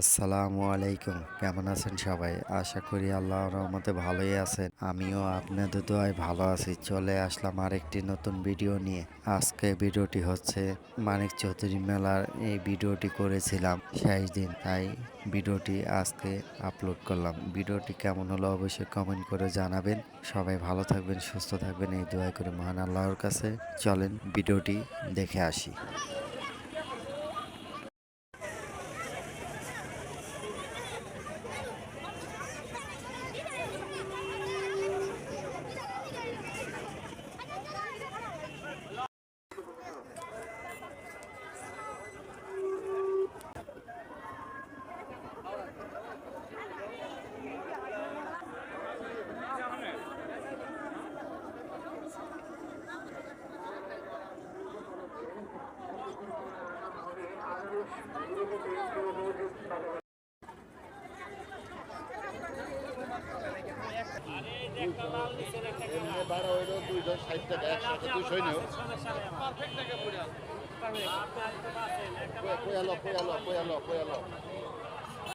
আসসালামু আলাইকুম। কেমন আছেন সবাই? আশা করি আল্লাহর রহমতে ভালোই আছেন। আমিও আপনাদের দোয়ায় ভালো আছি। চলে আসলাম আরেকটি নতুন ভিডিও নিয়ে। আজকে ভিডিওটি হচ্ছে মানিক চৌধুরী মেলার এই ভিডিওটি করেছিলাম। শেষ দিন, তাই ভিডিওটি আজকে আপলোড করলাম। ভিডিওটি কেমন হলো অবশ্যই কমেন্ট করে জানাবেন। সবাই ভালো থাকবেন, সুস্থ থাকবেন, এই দোয়া করে মহান আল্লাহর কাছে। চলেন ভিডিওটি দেখে আসি। ভাড়া হইল দুইশো ষাট টাকা একসাথে দুইশোই নেও কয়ালো কয়ালো কয়ালো কয়ালো